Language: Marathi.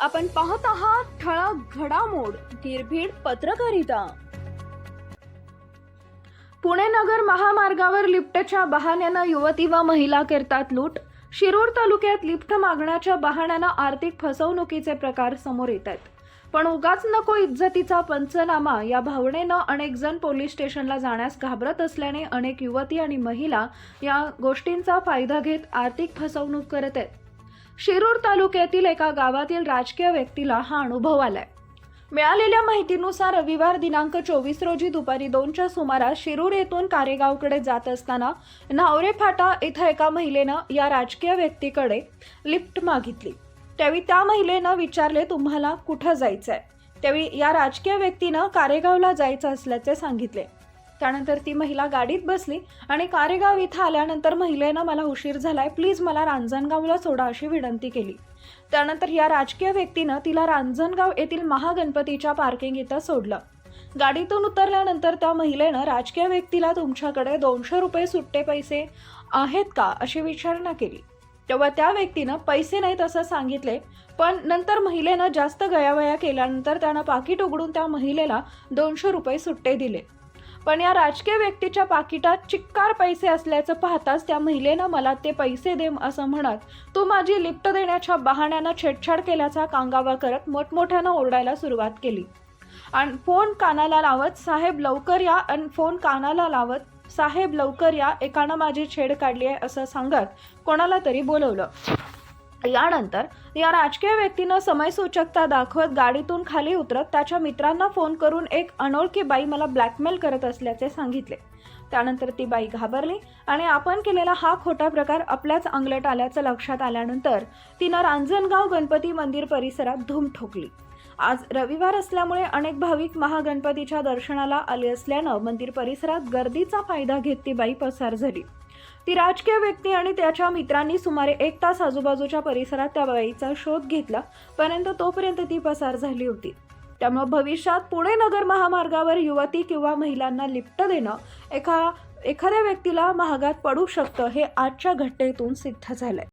आपण पाहत आहात ठळक घडामोड निर्भीड पत्रकारिता. पुणे नगर महामार्गावर लिफ्टच्या बहाण्यानं युवती व महिला करतात लूट. शिरूर तालुक्यात लिफ्ट मागण्याच्या बहाण्यानं आर्थिक फसवणुकीचे प्रकार समोर येत आहेत. पण उगाच नको इज्जतीचा पंचनामा या भावनेनं अनेक जण पोलीस स्टेशनला जाण्यास घाबरत असल्याने अनेक युवती आणि महिला या गोष्टींचा फायदा घेत आर्थिक फसवणूक करत आहेत. शिरूर तालुक्यातील एका गावातील राजकीय व्यक्तीला हा अनुभव आलाय. मिळालेल्या माहितीनुसार रविवार दिनांक चोवीस रोजी दुपारी दोनच्या सुमारास शिरूर येथून कारेगावकडे जात असताना नावरे फाटा इथं एका महिलेनं या राजकीय व्यक्तीकडे लिफ्ट मागितली. त्यावेळी त्या महिलेनं विचारले तुम्हाला कुठं जायचं आहे त्यावेळी या राजकीय व्यक्तीनं कारेगावला जायचं असल्याचे सांगितले. त्यानंतर ती महिला गाडीत बसली आणि कारेगाव इथं आल्यानंतर महिलेनं मला उशीर झालाय प्लीज मला रांजणगावला सोडा अशी विनंती केली. त्यानंतर या राजकीय व्यक्तीनं तिला रांजणगाव येथील महागणपतीच्या पार्किंग इथं सोडलं. गाडीतून उतरल्यानंतर त्या महिलेनं राजकीय व्यक्तीला तुमच्याकडे दोनशे रुपये सुट्टे पैसे आहेत का अशी विचारणा केली. तेव्हा त्या व्यक्तीनं पैसे नाहीत असं सांगितले पण नंतर महिलेनं जास्त गयावया केल्यानंतर त्यानं पाकिट उघडून त्या महिलेला दोनशे रुपये सुट्टे दिले. पण या राजकीय व्यक्तीच्या पाकिटात चिक्कार पैसे असल्याचं पाहताच त्या महिलेनं मला ते पैसे दे असं म्हणत तू माझी लिफ्ट देण्याच्या बहाण्यानं छेडछाड केल्याचा कांगावा करत मोठमोठ्यानं ओरडायला सुरुवात केली. आणि फोन कानाला लावत साहेब लवकर या. आणि फोन कानाला लावत साहेब लवकर या. एकानं माझी छेड काढली आहे असं सांगत कोणाला तरी बोलवलं. यानंतर या राजकीय व्यक्तीनं समयसूचकता दाखवत गाडीतून खाली उतरत त्याच्या मित्रांना फोन करून एक अनोळखी बाई मला ब्लॅकमेल करत असल्याचे सांगितले. त्यानंतर ती बाई घाबरली आणि आपण केलेला हा खोटा प्रकार आपल्याच अंगलट आल्याचं लक्षात आल्यानंतर तिनं रांजणगाव गणपती मंदिर परिसरात धूम ठोकली. आज रविवार असल्यामुळे अनेक भाविक महागणपतीच्या दर्शनाला आले असल्यानं मंदिर परिसरात गर्दीचा फायदा घेत ती बाई पसार झाली. ती राजकीय व्यक्ती आणि त्याच्या मित्रांनी सुमारे एक तास आजूबाजूच्या परिसरात त्या बाईचा शोध घेतला परंतु तोपर्यंत ती पसार झाली होती. त्यामुळे भविष्यात पुणे नगर महामार्गावर युवती किंवा महिलांना लिफ्ट देणं एका एखाद्या व्यक्तीला महागात पडू शकतं हे आजच्या घटनेतून सिद्ध झालंय.